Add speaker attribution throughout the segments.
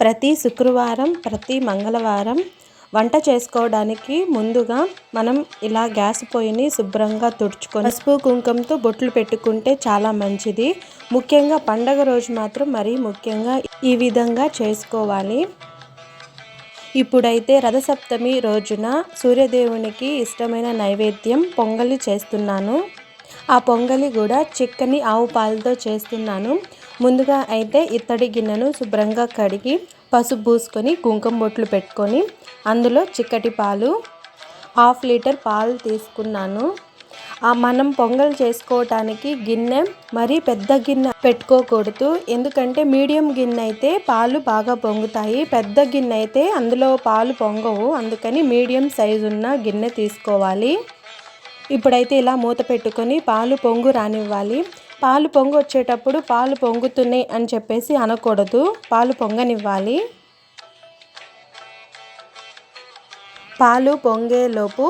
Speaker 1: ప్రతి శుక్రవారం ప్రతి మంగళవారం వంట చేసుకోవడానికి ముందుగా మనం ఇలా గ్యాస్ పొయ్యిని శుభ్రంగా తుడుచుకొని పసుపు కుంకుమతో బొట్లు పెట్టుకుంటే చాలా మంచిది. ముఖ్యంగా పండగ రోజు మాత్రం మరీ ముఖ్యంగా ఈ విధంగా చేసుకోవాలి. ఇప్పుడైతే రథసప్తమి రోజున సూర్యదేవునికి ఇష్టమైన నైవేద్యం పొంగలి చేస్తున్నాను. ఆ పొంగలి కూడా చిక్కని ఆవు పాలతో చేస్తున్నాను. ముందుగా అయితే ఇత్తడి గిన్నెను శుభ్రంగా కడిగి పసుపు పూసుకొని కుంకుమ బొట్లు పెట్టుకొని అందులో చిక్కటి పాలు హాఫ్ లీటర్ పాలు తీసుకున్నాను. మనం పొంగల్ చేసుకోవటానికి గిన్నె మరీ పెద్ద గిన్నె పెట్టుకోకూడదు. ఎందుకంటే మీడియం గిన్నె అయితే పాలు బాగా పొంగుతాయి. పెద్ద గిన్నె అయితే అందులో పాలు పొంగవు. అందుకని మీడియం సైజు ఉన్న గిన్నె తీసుకోవాలి. ఇప్పుడైతే ఇలా మూత పెట్టుకొని పాలు పొంగు రానివ్వాలి. పాలు పొంగు వచ్చేటప్పుడు పాలు పొంగుతున్నాయి అని చెప్పేసి అనకూడదు. పాలు పొంగనివ్వాలి. పాలు పొంగేలోపు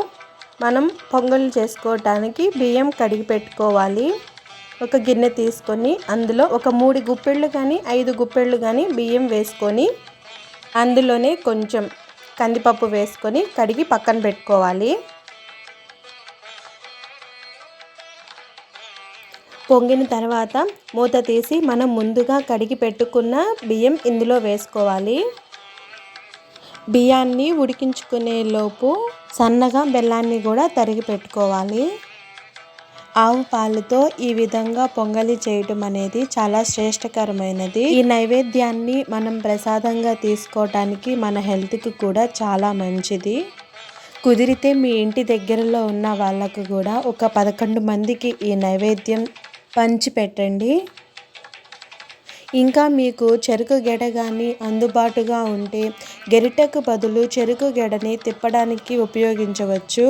Speaker 1: మనం పొంగలు చేసుకోవటానికి బియ్యం కడిగి పెట్టుకోవాలి. ఒక గిన్నె తీసుకొని అందులో ఒక మూడు గుప్పెళ్ళు కానీ ఐదు గుప్పెళ్ళు కానీ బియ్యం వేసుకొని అందులోనే కొంచెం కందిపప్పు వేసుకొని కడిగి పక్కన పెట్టుకోవాలి. పొంగిన తర్వాత మూత తీసి మనం ముందుగా కడిగి పెట్టుకున్న బియ్యం ఇందులో వేసుకోవాలి. బియ్యాన్ని ఉడికించుకునే లోపు సన్నగా బెల్లాన్ని కూడా తరిగి పెట్టుకోవాలి. ఆవు పాలతో ఈ విధంగా పొంగలి చేయటం అనేది చాలా శ్రేష్టకరమైనది. ఈ నైవేద్యాన్ని మనం ప్రసాదంగా తీసుకోవటానికి మన హెల్త్కి కూడా చాలా మంచిది. కుదిరితే మీ ఇంటి దగ్గరలో ఉన్న వాళ్ళకు కూడా ఒక పదకొండు మందికి ఈ నైవేద్యం పంచి పెట్టండి ఇంకా మీకు చెరుకు గెడ కానీ అందుబాటుగా ఉంటే గెరిటకు బదులు చెరుకు గెడని తిప్పడానికి ఉపయోగించవచ్చు.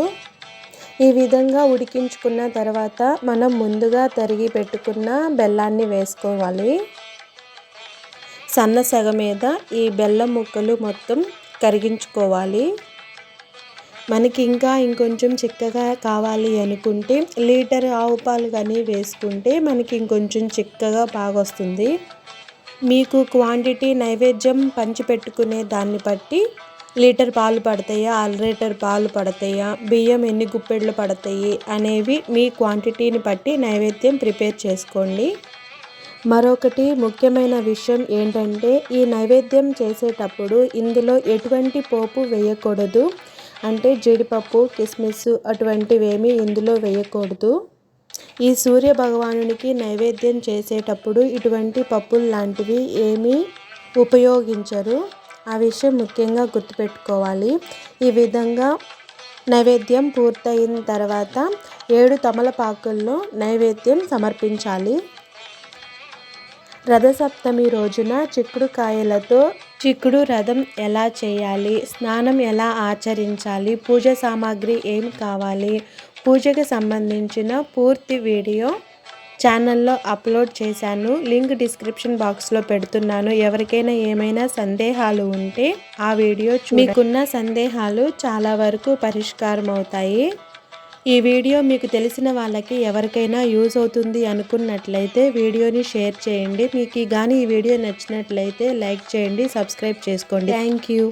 Speaker 1: ఈ విధంగా ఉడికించుకున్న తర్వాత మనం ముందుగా తరిగి పెట్టుకున్న బెల్లాన్ని వేసుకోవాలి. సన్న సగ మీద ఈ బెల్లం ముక్కలు మొత్తం కరిగించుకోవాలి. మనకి ఇంకా ఇంకొంచెం చిక్కగా కావాలి అనుకుంటే లీటర్ ఆవు పాలు కానీ వేసుకుంటే మనకి ఇంకొంచెం చిక్కగా బాగా వస్తుంది మీకు క్వాంటిటీ నైవేద్యం పంచిపెట్టుకునే దాన్ని బట్టి లీటర్ పాలు పడతాయా అర లీటర్ పాలు పడతాయా బియ్యం ఎన్ని గుప్పెళ్ళు పడతాయి అనేవి మీ క్వాంటిటీని బట్టి నైవేద్యం ప్రిపేర్ చేసుకోండి. మరొకటి ముఖ్యమైన విషయం ఏంటంటే ఈ నైవేద్యం చేసేటప్పుడు ఇందులో ఎటువంటి పోపు వేయకూడదు. అంటే జీడిపప్పు కిస్మిస్ అటువంటివేమీ ఇందులో వేయకూడదు. ఈ సూర్య భగవానునికి నైవేద్యం చేసేటప్పుడు ఇటువంటి పప్పులు లాంటివి ఏమీ ఉపయోగించరు. ఆ విషయం ముఖ్యంగా గుర్తుపెట్టుకోవాలి. ఈ విధంగా నైవేద్యం పూర్తయిన తర్వాత ఏడు తమలపాకుల్లో నైవేద్యం సమర్పించాలి. రథసప్తమి రోజున చిక్కుడుకాయలతో చిక్కుడు రథం ఎలా చేయాలి? స్నానం ఎలా ఆచరించాలి? పూజ సామాగ్రి ఏం కావాలి? పూజకు సంబంధించిన పూర్తి వీడియో ఛానల్లో అప్లోడ్ చేశాను. లింక్ డిస్క్రిప్షన్ బాక్స్లో పెడుతున్నాను. ఎవరికైనా ఏమైనా సందేహాలు ఉంటే ఆ వీడియో మీకున్న సందేహాలు చాలా వరకు పరిష్కారం అవుతాయి ఈ వీడియో మీకు తెలిసిన వాళ్ళకి ఎవరికైనా యూజ్ అవుతుంది అనుకున్నట్లయితే వీడియోని షేర్ చేయండి. మీకు కానీ ఈ వీడియో నచ్చినట్లయితే లైక్ చేయండి సబ్స్క్రైబ్ చేసుకోండి. Thank you.